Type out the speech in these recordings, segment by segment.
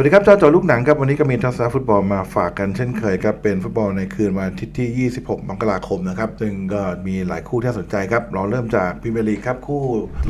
วัสดีครับเจ้าจอลูกหนังครับ วันนี้ก็มีทัศนฟุตบอลมาฝากกันเช่นเคยครับ เป็นฟุตบอลในคืนวันอาทิตย์ที่ 26 มกราคมนะครับ ซึ่งก็มีหลายคู่ที่น่าสนใจครับ เราเริ่มจากพรีเมียร์ลีกครับ คู่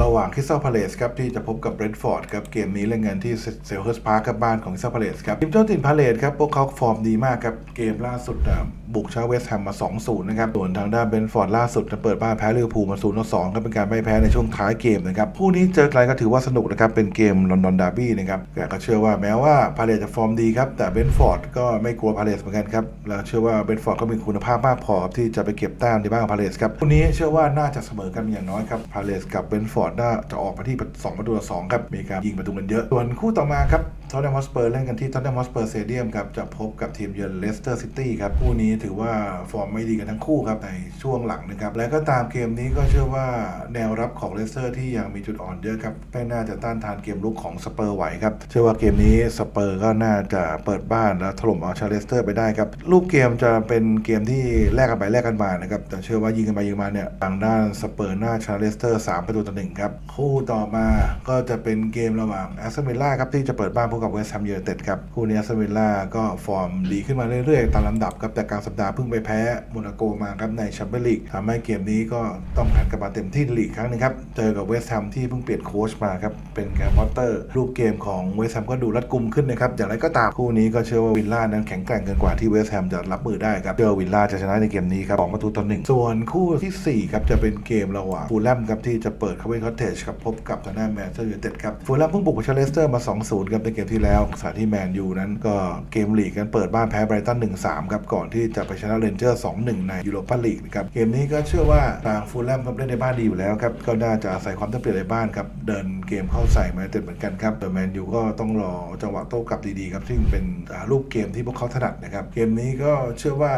ระหว่างคริสตัลพาเลสครับ ที่จะพบกับเบรนท์ฟอร์ดครับ เกมนี้เล่นกันที่เซลเฮิร์สพาร์คครับบ้านของคริสตัลพาเลสครับทีมเจ้าถิ่นพาเลสครับพวกเขาฟอร์มดีมากครับเกมล่าสุดอะบุกชาเวสต์แฮมมา 2-0 นะครับ ส่วนทางด้านเบนฟอร์ดล่าสุดจะเปิดบ้านแพ้ลิเวอร์พูลมา 0-2 ก็เป็นการไม่แพ้ในช่วงท้ายเกมนะครับคู่นี้เจอใครก็ถือว่าสนุกนะครับ เป็นเกมลอนดอนดาร์บี้นะครับแต่ก็เชื่อว่าแม้ว่าพาเลสจะฟอร์มดีครับแต่เบนฟอร์ดก็ไม่กลัวพาเลสเหมือนกันครับแล้วเชื่อว่าเบนฟอร์ดก็มีคุณภาพมากพอที่จะไปเก็บแต้มในบ้านของพาเลสครับคู่นี้เชื่อว่าน่าจะเสมอกันอย่างน้อยครับพาเลสกับเบนฟอร์ดน่าจะออกมาที่2ประตูต่อ2ครับมีการยิงประตูกันเยอะส่วนคู่ต่อมาครับ ท็อตแนมฮอสเปอร์เล่นกันที่ท็อตแนมฮอสเปอร์สเตเดียมครับจะพบกับทีมเยือนเลสเตอร์ซิตี้ครับคู่นี้ถือว่าฟอร์มไม่ดีกันทั้งคู่ครับในช่วงหลังนะครับ และก็ตามเกมนี้ก็เชื่อว่าแนวรับของเลสเตอร์ที่ยังมีจุดอ่อนเยอะครับไม่น่าจะต้านทานเกมลุกของสเปอร์ไหวครับเชื่อว่าเกมนี้สเปอร์ก็น่าจะเปิดบ้านแล้วถล่มเอาชาเลสเตอร์ไปได้ครับรูปเกมจะเป็นเกมที่แลกกันไปแลกกันมานะครับแต่เชื่อว่ายิงกันไปยิงมาเนี่ยทางด้านสเปอร์หน้าชาเลสเตอร์3ประตูต่อหนึ่งครับคู่ต่อมาก็จะเป็นเกมระหว่างแอสตันวิลล่าครับที่จะเปิดบ้านพบกับเวสต์แฮมยูไนเต็ดครับ คู่นี้อสตันวิลล่าก็ฟอร์มดีขึ้นมาเรื่อยๆ ตามลำดับครับ แต่กลางสัปดาห์เพิ่งไปแพ้โมนาโกมาครับในแชมเปี้ยนลีกทำให้เกมนี้ก็ต้องหันกลับมาเต็มที่ลีกครั้งนึงครับ เจอกับเวสต์แฮมที่เพิ่งเปลี่ยนโค้ชมาครับ เป็นแกรมพอตเตอร์ รูปเกมของเวสต์แฮมก็ดูรัดกุมขึ้นนะครับ อย่างไรก็ตามคู่นี้ก็เชื่อว่าวิลล่านั้นแข็งแกร่งเกินกว่าที่เวสต์แฮมจะรับมือได้ครับเชื่อวิลล่าจะชนะในเกมนี้ครับสองประตูต่อหนึ่งส่วนคู่ที่สี่ครับจะเป็นเกมระหว่างฟูลแลมครับที่จะเปิดคาเวนคอตเทจครับพบกับทางด้านแมนเชสเตอร์ยูไนเต็ดครับฟูลแลมเพิ่งบุกไปชาเลสเตอร์มา2-0ครับในเกมที่แล้วสถานที่แมนยูนั้นก็เกมลีกกันเปิดบ้านแพ้ไบรตัน 1-3 ครับ ก่อนที่จะไปชนะเรนเจอร์ 2-1 ในยูโรปาลีกนะครับ เกมนี้ก็เชื่อว่าทางฟูลแลมครับเล่นในบ้านดีอยู่แล้วครับ ก็น่าจะอาศัยความได้เปรียบในบ้านครับ เดินเกมเข้าใส่มาเต็มเหมือนกันครับแต่แมนยูก็ต้องรอจังหวะโต้กลับดีๆครับ ซึ่งเป็นรูปเกมที่พวกเขาถนัดนะครับ เกมนี้ก็เชื่อว่า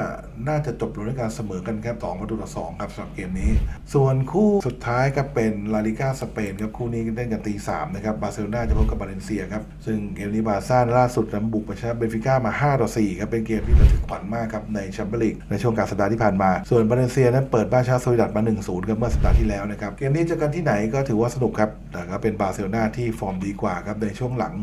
น่าจะจบลงด้วยการเสมอกันครับ2ประตูต่อ2ครับสำหรับเกมนี้ ส่วนคู่สุดท้ายครับเป็นลาลิก้าสเปนครับคู่นี้เล่นกันตีสามนะครับบาร์เซโลนาจะพบกับบาเลนเซียครับซึ่งเกกมนี้บาซ่าล่าสุดนั้นบุกไปชนะเบนฟิก้ามา 5 ต่อ 4 ครับ เป็นเกมที่ระทึกขวัญมากครับ ในแชมเปี้ยนลีกในช่วงกลางสัปดาห์ที่ผ่านมา ส่วนบาเลนเซียนั้นเปิดบ้านชาโซลิดัดมา 1-0ครับเมื่อสัปดาห์ที่แล้วนะครับ เกมนี้เจอกันที่ไหนก็ถือว่าสนุกครับ แต่ก็เป็นบาร์เซโลนาที่ฟอร์มดีกว่าครับในช่วงหลัง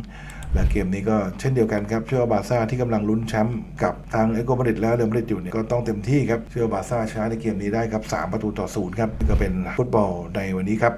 และเกมนี้ก็เช่นเดียวกันครับ เชื่อว่าบาซ่าที่กำลังลุ้นแชมป์กับทางเอโกมาดริดและเรอัลมาดริดอยู่เนี่ยก็ต้องเต็มที่ครับ เชื่อว่าบาซ่าชนะในเกมนี้ได้ครับ3ประตูต่อศูนย์ครับก็เป็นฟุตบอลในวันนี้ครับ